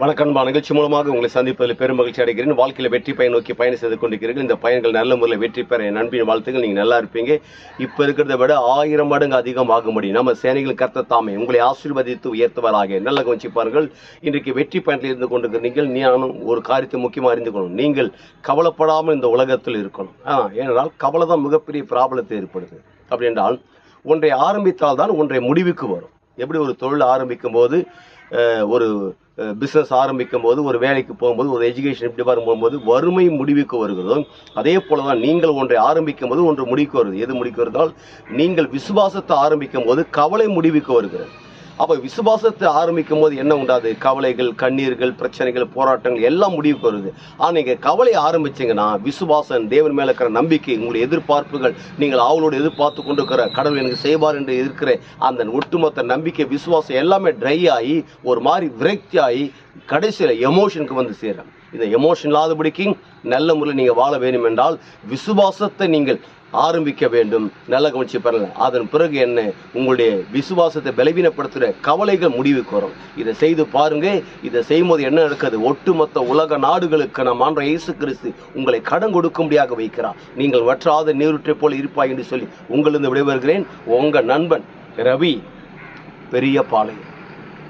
வணக்கம்பா நிகழ்ச்சி மூலமாக உங்களை சந்திப்பதில் பெரும் மகிழ்ச்சி அடைகிறேன். வாழ்க்கையில் வெற்றி பயன் நோக்கி பயணம் செய்து கொண்டிருக்கிறீர்கள். இந்த பயன்கள் நல்ல முறையில் வெற்றி பெற என் நண்பின் வாழ்த்துக்கள். நீங்கள் நல்லா இருப்பீங்க. இப்போ இருக்கிறத விட ஆயிரம் மடங்கு அதிகமாகும்படி நம்ம சேனைகள் கர்த்த தாமே உங்களை ஆசீர்வதித்து உயர்த்துவராக. நல்ல கவனிச்சிப்பார்கள் இன்றைக்கு வெற்றி பயணத்தில் இருந்து கொண்டிருக்கிற நீங்கள் நானும் ஒரு காரியத்தை முக்கியமாக அறிந்து கொள்ளணும். நீங்கள் கவலைப்படாமல் இந்த உலகத்தில் இருக்கணும். ஆ ஏனென்றால் கவலை தான் மிகப்பெரிய ப்ராப்ளத்தை ஏற்படுது அப்படி என்றால் ஒன்றை ஆரம்பித்தால் தான் ஒன்றை முடிவுக்கு வரும். எப்படி ஒரு தொழில் ஆரம்பிக்கும் போது ஒரு பிஸ்னஸ் ஆரம்பிக்கும் போது ஒரு வேலைக்கு போகும்போது ஒரு எஜுகேஷன் இப்படி போகும்போது வறுமை முடிவுக்கு வருகிறதோ அதே போல தான் நீங்கள் ஒன்றை ஆரம்பிக்கும் போது ஒன்று முடிவுக்கு வருது. எது முடிக்க வருதால் நீங்கள் விசுவாசத்தை ஆரம்பிக்கும் போது கவலை முடிவுக்கு வருகிறது. அப்போ விசுவாசத்தை ஆரம்பிக்கும் போது என்ன உண்டாது கவலைகள் கண்ணீர்கள் பிரச்சனைகள் போராட்டங்கள் எல்லாம் முடிவுக்கு வருது. ஆனால் நீங்கள் கவலையை ஆரம்பிச்சீங்கன்னா விசுவாசம் தேவன் மேலே இருக்கிற நம்பிக்கை உங்களுடைய எதிர்பார்ப்புகள் நீங்கள் அவளோடு எதிர்பார்த்து கொண்டிருக்கிற கடவுள் எனக்கு செய்வார் என்று இருக்கிற அந்த ஒட்டுமொத்த நம்பிக்கை விசுவாசம் எல்லாமே ட்ரை ஆகி ஒரு மாதிரி விரக்தி ஆகி கடைசியில் எமோஷனுக்கு வந்து சேரும். இந்த எமோஷன் இல்லாதபடிக்கு நல்ல முறையில் நீங்கள் வாழ வேண்டும் என்றால் விசுவாசத்தை நீங்கள் ஆரம்பிக்க வேண்டும். நல்ல கவனிச்சு பாருங்க. அதன் பிறகு என்ன? உங்களுடைய விசுவாசத்தை பலவீனப்படுத்துகிற கவலைகள் முடிவுக்கு வரும். இதை செய்து பாருங்க. இதை செய்யும்போது என்ன நடக்குது? ஒட்டுமொத்த உலக நாடுகளுக்கு நம் ஆண்ட இயேசு கிறிஸ்து உங்களை கடன் கொடுக்கும்படியாக வைக்கிறார். நீங்கள் வற்றாத நீருற்றை போல இருப்பாய் என்று சொல்லி உங்களிருந்து விடைபெறுகிறேன். உங்கள் நண்பன் ரவி பெரிய பாளையம்